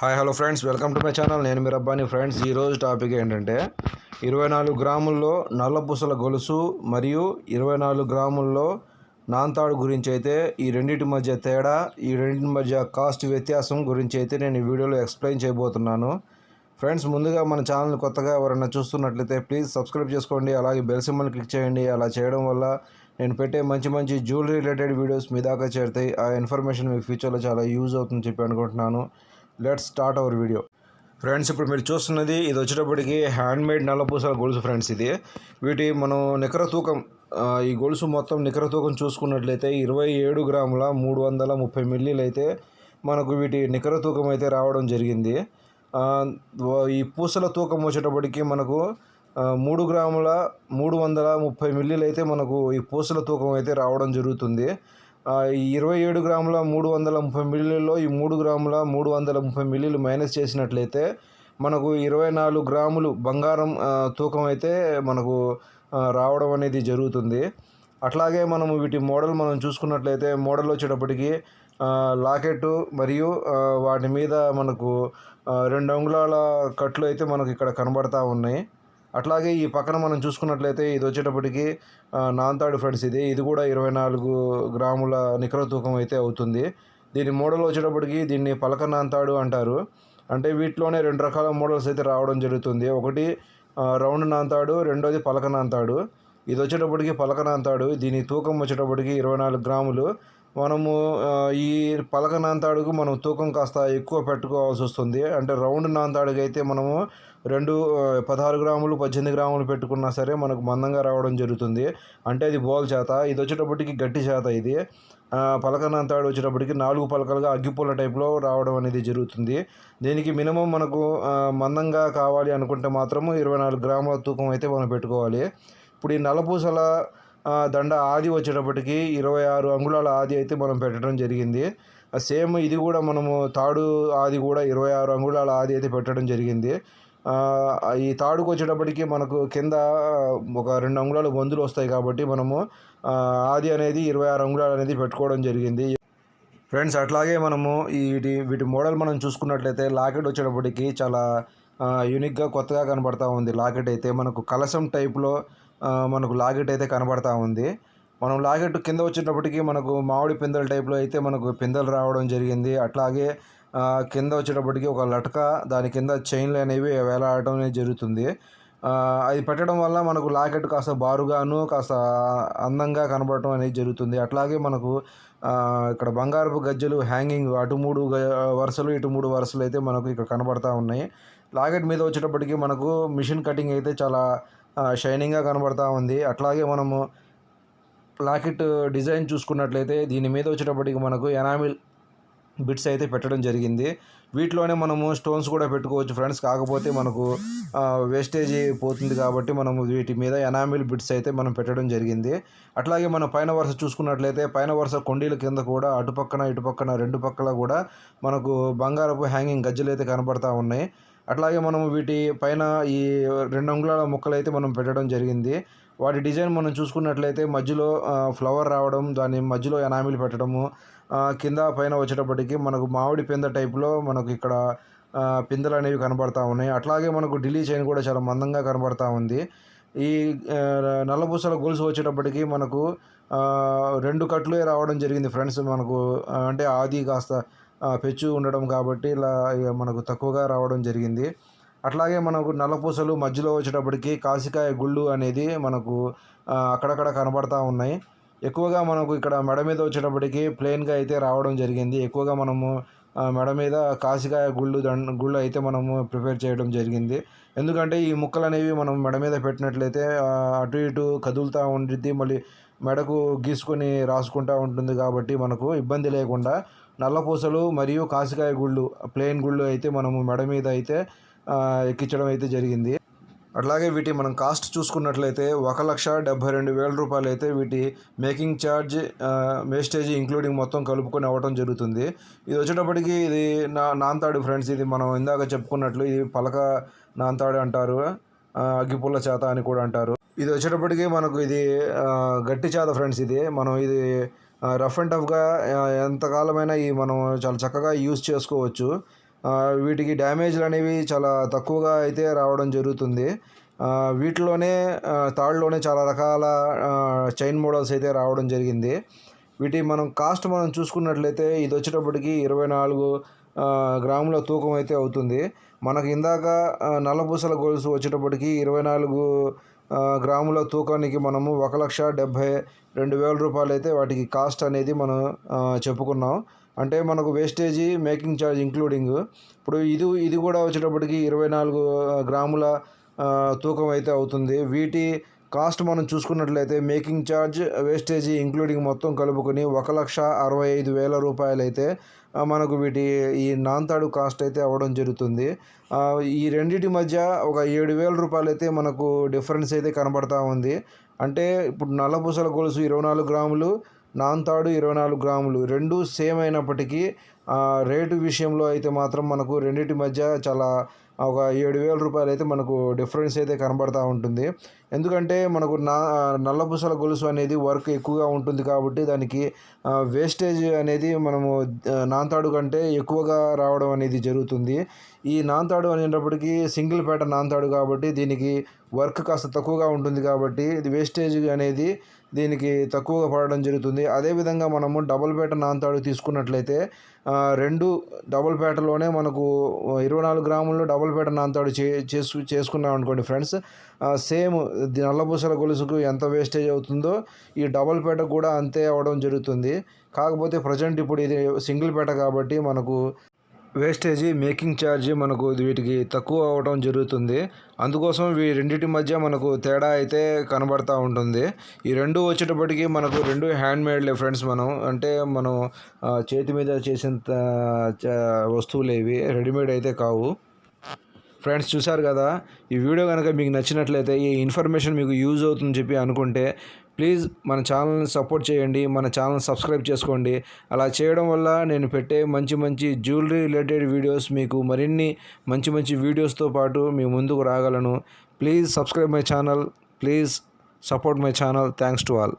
Hi hello friends welcome to my channel నేను మీ Rabbani. Friends ఈరోజు టాపిక్ ఏంటంటే ఇరవై నాలుగు గ్రాముల్లో నల్లపూసల గొలుసు మరియు ఇరవై నాలుగు గ్రాముల్లో నాంతాడు గురించి అయితే ఈ రెండింటి మధ్య తేడా ఈ రెండింటి మధ్య కాస్ట్ వ్యత్యాసం గురించి అయితే నేను ఈ వీడియోలో ఎక్స్ప్లెయిన్ చేయబోతున్నాను. ఫ్రెండ్స్ ముందుగా మన ఛానల్ కొత్తగా ఎవరైనా చూస్తున్నట్లయితే ప్లీజ్ సబ్స్క్రైబ్ చేసుకోండి. అలాగే బెల్ సింబల్ క్లిక్ చేయండి. అలా చేయడం వల్ల నేను పెట్టే మంచి మంచి జ్యువెలరీ రిలేటెడ్ వీడియోస్ మీ దాకా చేరుతాయి. ఆ ఇన్ఫర్మేషన్ మీకు ఫ్యూచర్లో చాలా యూజ్ అవుతుందని చెప్పి అనుకుంటున్నాను. Let's start our video. Friends ఇప్పుడు మీరు చూస్తున్నది ఇది వచ్చేటప్పటికి హ్యాండ్మేడ్ నల్లపూసల గొలుసు ఫ్రెండ్స్ ఇది. వీటి మనం నికర తూకం ఈ గొలుసు మొత్తం నికర తూకం చూసుకున్నట్లయితే ఇరవై ఏడు గ్రాముల మూడు వందల ముప్పై మిల్లీలు అయితే మనకు వీటి నికర తూకం అయితే రావడం జరిగింది. ఈ పూసల తూకం వచ్చేటప్పటికి మనకు మూడు గ్రాముల మూడు వందల ముప్పై మిల్లీలు అయితే మనకు ఈ పూసల తూకం అయితే రావడం జరుగుతుంది. ఇరవై ఏడు గ్రాముల మూడు వందల ముప్పై మిల్లీలో ఈ మూడు గ్రాముల మూడు వందల ముప్పై మిల్లీలు మైనస్ చేసినట్లయితే మనకు ఇరవై నాలుగు గ్రాములు బంగారం తూకం అయితే మనకు రావడం అనేది జరుగుతుంది. అట్లాగే మనము వీటి మోడల్ మనం చూసుకున్నట్లయితే మోడల్ వచ్చేటప్పటికి లాకెట్టు లాకెట్ మరియు వాటి మీద మనకు రెండు అంగుళాల కట్లు అయితే మనకు ఇక్కడ కనబడతా ఉన్నాయి. అట్లాగే ఈ పక్కన మనం చూసుకున్నట్లయితే ఇది వచ్చేటప్పటికి నాంతాడు ఫ్రెండ్స్ ఇది. ఇది కూడా ఇరవై నాలుగు గ్రాముల నికర తూకం అయితే అవుతుంది. దీని మోడల్ వచ్చేటప్పటికి దీన్ని పలక నాంతాడు అంటారు. అంటే వీటిలోనే రెండు రకాల మోడల్స్ అయితే రావడం జరుగుతుంది. ఒకటి రౌండ్ నాంతాడు రెండోది పలక నాంతాడు. ఇది వచ్చేటప్పటికి పలక నాంతాడు. దీని తూకం వచ్చేటప్పటికి ఇరవై నాలుగు గ్రాములు. మనము ఈ పలక నాంతాడుకు మనం తూకం కాస్త ఎక్కువ పెట్టుకోవాల్సి వస్తుంది. అంటే రౌండ్ నాంతాడుకి అయితే మనము రెండు పదహారు గ్రాములు పద్దెనిమిది గ్రాములు పెట్టుకున్నా సరే మనకు మందంగా రావడం జరుగుతుంది. అంటే అది బోల్ చేత ఇది వచ్చేటప్పటికి గట్టి చేత ఇది. పలకనంతాడు వచ్చేటప్పటికి నాలుగు పలకలుగా అగ్గిపూల టైప్లో రావడం అనేది జరుగుతుంది. దీనికి మినిమం మనకు మందంగా కావాలి అనుకుంటే మాత్రము ఇరవై నాలుగు గ్రాముల తూకం అయితే మనం పెట్టుకోవాలి. ఇప్పుడు ఈ నలపూసల దండ ఆది వచ్చేటప్పటికి ఇరవై ఆరు అంగుళాల ఆది అయితే మనం పెట్టడం జరిగింది. సేమ్ ఇది కూడా మనము తాడు ఆది కూడా ఇరవై ఆరు అంగుళాల ఆది అయితే పెట్టడం జరిగింది. ఈ తాడుకు వచ్చేటప్పటికి మనకు కింద ఒక రెండు అంగుళాలు వందులు వస్తాయి కాబట్టి మనము ఆది అనేది ఇరవై ఆరు అంగుళాలు అనేది పెట్టుకోవడం జరిగింది. ఫ్రెండ్స్ అట్లాగే మనము వీటి వీటి మోడల్ మనం చూసుకున్నట్లయితే లాకెట్ వచ్చేటప్పటికి చాలా యూనిక్గా కొత్తగా కనబడతా ఉంది. లాకెట్ అయితే మనకు కలసం టైప్లో మనకు లాకెట్ అయితే కనబడతా ఉంది. మనం లాకెట్ కింద వచ్చేటప్పటికి మనకు మామిడి పిందెల టైప్లో అయితే మనకు పిందెలు రావడం జరిగింది. అట్లాగే కింద వచ్చేటప్పటికి ఒక లటక దాని కింద చైన్లు అనేవి వేలాడటం అనేది జరుగుతుంది. అది పెట్టడం వల్ల మనకు లాకెట్ కాస్త బారుగాను కాస్త అందంగా కనబడటం అనేది జరుగుతుంది. అట్లాగే మనకు ఇక్కడ బంగారపు గజ్జలు హ్యాంగింగ్ అటు మూడు వరుసలు ఇటు మూడు వరుసలు అయితే మనకు ఇక్కడ కనబడతా ఉన్నాయి. లాకెట్ మీద వచ్చేటప్పటికి మనకు మిషన్ కటింగ్ అయితే చాలా షైనింగ్గా కనబడతా ఉంది. అట్లాగే మనము లాకెట్ డిజైన్ చూసుకున్నట్లయితే దీని మీద వచ్చేటప్పటికి మనకు ఎనామిల్ బిట్స్ అయితే పెట్టడం జరిగింది. వీటిలోనే మనము స్టోన్స్ కూడా పెట్టుకోవచ్చు ఫ్రెండ్స్. కాకపోతే మనకు వేస్టేజ్ పోతుంది కాబట్టి మనము వీటి మీద ఎనామిల్ బిట్స్ అయితే మనం పెట్టడం జరిగింది. అట్లాగే మనం పైన వరుస చూసుకున్నట్లయితే పైన వరుస కొండీల కింద కూడా అటుపక్కన ఇటుపక్కన రెండు పక్కల కూడా మనకు బంగారపు హ్యాంగింగ్ గజ్జలు అయితే కనబడతా ఉన్నాయి. అట్లాగే మనం వీటి పైన ఈ రెండు అంగుళాల ముక్కలు అయితే మనం పెట్టడం జరిగింది. వాటి డిజైన్ మనం చూసుకున్నట్లయితే మధ్యలో ఫ్లవర్ రావడం దాని మధ్యలో ఎనామిల్ పెట్టడము కింద పైన వచ్చేటప్పటికి మనకు మామిడి పింద టైప్లో మనకు ఇక్కడ పిందెలు అనేవి కనబడతా ఉన్నాయి. అట్లాగే మనకు ఢిల్లీ చైన్ కూడా చాలా మందంగా కనబడతా ఉంది. ఈ నల్లపూసల గొలుసు వచ్చేటప్పటికి మనకు రెండు కట్లే రావడం జరిగింది ఫ్రెండ్స్. మనకు అంటే ఆది కాస్త పెచ్చు ఉండడం కాబట్టి ఇలా మనకు తక్కువగా రావడం జరిగింది. అట్లాగే మనకు నల్లపూసలు మధ్యలో వచ్చేటప్పటికి కాసికాయ గుళ్ళు అనేది మనకు అక్కడక్కడ కనబడతా ఉన్నాయి. ఎక్కువగా మనకు ఇక్కడ మెడ మీద వచ్చేటప్పటికి ప్లెయిన్గా అయితే రావడం జరిగింది. ఎక్కువగా మనము మెడ మీద కాసికాయ గుళ్ళు దండ గుళ్ళు అయితే మనము ప్రిపేర్ చేయడం జరిగింది. ఎందుకంటే ఈ ముక్కలు అనేవి మనం మెడ మీద పెట్టినట్లయితే అటు ఇటు కదులుతూ ఉండిద్ది. మళ్ళీ మెడకు గీసుకొని రాసుకుంటూ ఉంటుంది కాబట్టి మనకు ఇబ్బంది లేకుండా నల్లపూసలు మరియు కాసికాయ గుళ్ళు ప్లెయిన్ గుళ్ళు అయితే మనము మెడ మీద అయితే ఎక్కించడం అయితే జరిగింది. అట్లాగే వీటి మనం కాస్ట్ చూసుకున్నట్లయితే ఒక లక్ష డెబ్బై రెండు వేల రూపాయలు అయితే వీటి మేకింగ్ ఛార్జ్ వేస్టేజ్ ఇంక్లూడింగ్ మొత్తం కలుపుకొని అవ్వడం జరుగుతుంది. ఇది వచ్చేటప్పటికి ఇది నా నాంతాడు ఫ్రెండ్స్ ఇది మనం ఇందాక చెప్పుకున్నట్లు ఇది పలక నాంతాడు అంటారు అగ్గిపుల్ల చేత అని కూడా అంటారు. ఇది వచ్చేటప్పటికి మనకు ఇది గట్టి చేత ఫ్రెండ్స్ ఇది. మనం ఇది రఫ్ అండ్ టఫ్గా ఎంతకాలమైనా ఈ మనం చాలా చక్కగా యూజ్ చేసుకోవచ్చు. వీటికి డ్యామేజ్లు అనేవి చాలా తక్కువగా అయితే రావడం జరుగుతుంది. వీటిలోనే తాళ్ళలోనే చాలా రకాల చైన్ మోడల్స్ అయితే రావడం జరిగింది. వీటి మనం కాస్ట్ మనం చూసుకున్నట్లయితే ఇది వచ్చేటప్పటికి ఇరవై నాలుగు గ్రాముల తూకం అయితే అవుతుంది. మనకు ఇందాక నల్లపూసల గొలుసు వచ్చేటప్పటికి ఇరవై నాలుగు గ్రాముల తూకానికి మనము ఒక లక్ష డెబ్భై రెండు వేల రూపాయలు అయితే వాటికి కాస్ట్ అనేది మనం చెప్పుకున్నాం. అంటే మనకు వేస్టేజీ మేకింగ్ ఛార్జ్ ఇంక్లూడింగ్. ఇప్పుడు ఇది ఇది కూడా వచ్చేటప్పటికి ఇరవై నాలుగు గ్రాముల తూకం అయితే అవుతుంది. వీటి కాస్ట్ మనం చూసుకున్నట్లయితే మేకింగ్ ఛార్జ్ వేస్టేజీ ఇంక్లూడింగ్ మొత్తం కలుపుకొని ఒక లక్ష అరవై ఐదు వేల రూపాయలైతే మనకు వీటి ఈ నాంతాడు కాస్ట్ అయితే అవ్వడం జరుగుతుంది. ఈ రెండిటి మధ్య ఒక ఏడు వేల రూపాయలు అయితే మనకు డిఫరెన్స్ అయితే కనబడతా ఉంది. అంటే ఇప్పుడు నల్లపూసల గొలుసు ఇరవై నాలుగు గ్రాములు నాంతాడు ఇరవై నాలుగు గ్రాములు. రెండు సేమ్ అయినప్పటికీ రేటు విషయంలో అయితే మాత్రం మనకు రెండింటి మధ్య చాలా ఒక ఏడు వేల రూపాయలు అయితే మనకు డిఫరెన్స్ అయితే కనబడతా ఉంటుంది. ఎందుకంటే మనకు నా నల్లపూసల గొలుసు అనేది వర్క్ ఎక్కువగా ఉంటుంది కాబట్టి దానికి వేస్టేజ్ అనేది మనము నాంతాడు కంటే ఎక్కువగా రావడం అనేది జరుగుతుంది. ఈ నాంతాడు అనేటప్పటికీ సింగిల్ పేట నాంతాడు కాబట్టి దీనికి వర్క్ కాస్త తక్కువగా ఉంటుంది కాబట్టి ఇది వేస్టేజ్ అనేది దీనికి తక్కువగా పడడం జరుగుతుంది. అదేవిధంగా మనము డబుల్ పేట నాంతాడు తీసుకున్నట్లయితే రెండు డబుల్ పేటలోనే మనకు ఇరవై నాలుగు గ్రాములు డబుల్ పేట నాంతాడు చే చేసు చేసుకున్నాం అనుకోండి ఫ్రెండ్స్ సేమ్ నల్లపూసల గొలుసుకు ఎంత వేస్టేజ్ అవుతుందో ఈ డబుల్ పేట కూడా అంతే అవడం జరుగుతుంది. కాకపోతే ప్రజెంట్ ఇప్పుడు ఇది సింగిల్ పేట కాబట్టి మనకు వేస్టేజీ మేకింగ్ ఛార్జ్ మనకు వీటికి తక్కువ అవడం జరుగుతుంది. అందుకోసం వీ రెండింటి మధ్య మనకు తేడా అయితే కనబడతా ఉంటుంది. ఈ రెండు వచ్చేటప్పటికి మనకు రెండు హ్యాండ్ మేడ్లే ఫ్రెండ్స్ మనం. అంటే మనం చేతి మీద చేసినంత చ- వస్తువులు ఇవి రెడీమేడ్ అయితే కావు. ఫ్రెండ్స్ చూసారు కదా ఈ వీడియో కనుక మీకు నచ్చినట్లయితే ఈ ఇన్ఫర్మేషన్ మీకు యూజ్ అవుతుందని చెప్పి అనుకుంటే ప్లీజ్ మన ఛానల్ని సపోర్ట్ చేయండి మన ఛానల్ సబ్స్క్రైబ్ చేసుకోండి. అలా చేయడం వల్ల నేను పెట్టే మంచి మంచి జ్యువెలరీ రిలేటెడ్ వీడియోస్ మీకు మరిన్ని మంచి మంచి వీడియోస్తో పాటు మీ ముందుకు రాగలను. Please subscribe my channel please support my channel. Thanks to all.